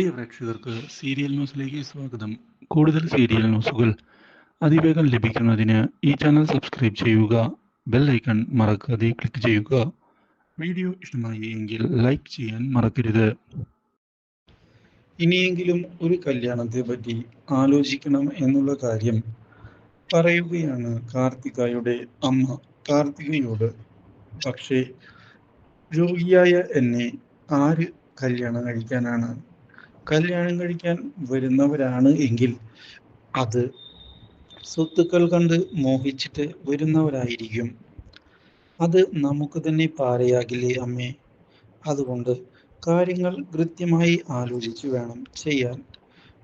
പ്രിയ പ്രേക്ഷകർക്ക് സീരിയൽ ന്യൂസിലേക്ക് സ്വാഗതം. കൂടുതൽ സീരിയൽ ന്യൂസുകൾ അതിവേഗം ലഭിക്കുന്നതിന് ഈ ചാനൽ സബ്സ്ക്രൈബ് ചെയ്യുക ബെൽ ഐക്കൺ മറക്കാതെ ക്ലിക്ക് ചെയ്യുക. വീഡിയോ ഇഷ്ടമായി എങ്കിൽ ലൈക്ക് ചെയ്യാൻ മറക്കരുത്. ഇനിയെങ്കിലും ഒരു കല്യാണത്തെ പറ്റി ആലോചിക്കണം എന്നുള്ള കാര്യം പറയുകയാണ് കാർത്തികയുടെ അമ്മ കാർത്തികയോട്. പക്ഷേ രോഗിയായ എന്നെ ആര് കല്യാണം കഴിക്കാനാണ് കല്യാണം കഴിക്കാൻ വരുന്നവരാണ് എങ്കിൽ അത് സ്വത്തുക്കൾ കണ്ട് മോഹിച്ചിട്ട് വരുന്നവരായിരിക്കും. അത് നമുക്ക് തന്നെ പാരയാകില്ലേ അമ്മേ? അതുകൊണ്ട് കാര്യങ്ങൾ കൃത്യമായി ആലോചിച്ച് വേണം ചെയ്യാൻ.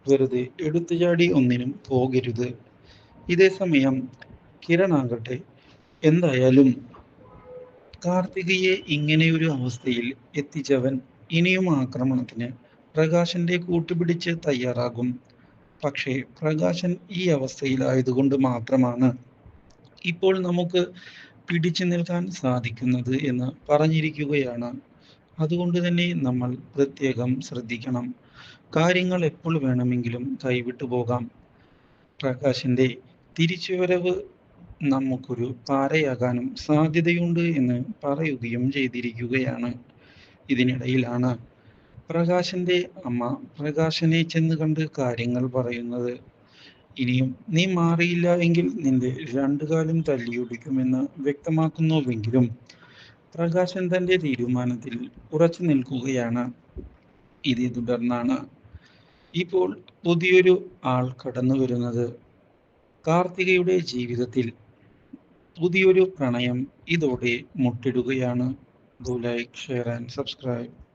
വെറുതെ എടുത്തുചാടി ഒന്നിനും പോകരുത്. ഇതേ സമയം കിരണാകട്ടെ എന്തായാലും കാർത്തികയെ ഇങ്ങനെയൊരു അവസ്ഥയിൽ എത്തിച്ചവൻ ഇനിയും ആക്രമണത്തിന് പ്രകാശന്റെ കൂട്ടുപിടിച്ച് തയ്യാറാകും. പക്ഷേ പ്രകാശൻ ഈ അവസ്ഥയിലായതുകൊണ്ട് മാത്രമാണ് ഇപ്പോൾ നമുക്ക് പിടിച്ചു നിൽക്കാൻ സാധിക്കുന്നത് എന്ന് പറഞ്ഞിരിക്കുകയാണ്. അതുകൊണ്ട് തന്നെ നമ്മൾ പ്രത്യേകം ശ്രദ്ധിക്കണം. കാര്യങ്ങൾ എപ്പോൾ വേണമെങ്കിലും കൈവിട്ടു പോകാം. തിരിച്ചു തിരിച്ചുവരവ് നമുക്കൊരു പാരയാകാനും സാധ്യതയുണ്ട് എന്ന് പറയുകയും ചെയ്തിരിക്കുകയാണ്. ഇതിനിടയിലാണ് പ്രകാശന്റെ അമ്മ പ്രകാശനെ ചെന്ന് കണ്ട് കാര്യങ്ങൾ പറയുന്നത് ഇനിയും നീ മാറിയില്ല എങ്കിൽ നിന്റെ രണ്ടു കാലും തല്ലിയൊടിക്കുമെന്ന് വ്യക്തമാക്കുന്നുവെങ്കിലും പ്രകാശൻ തന്റെ തീരുമാനത്തിൽ ഉറച്ചു നിൽക്കുകയാണ്. ഇതേ തുടർന്നാണ് ഇപ്പോൾ പുതിയൊരു ആൾ കടന്നു വരുന്നത്. കാർത്തികയുടെ ജീവിതത്തിൽ പുതിയൊരു പ്രണയം ഇതോടെ മുട്ടിടുകയാണ്. Do like share and subscribe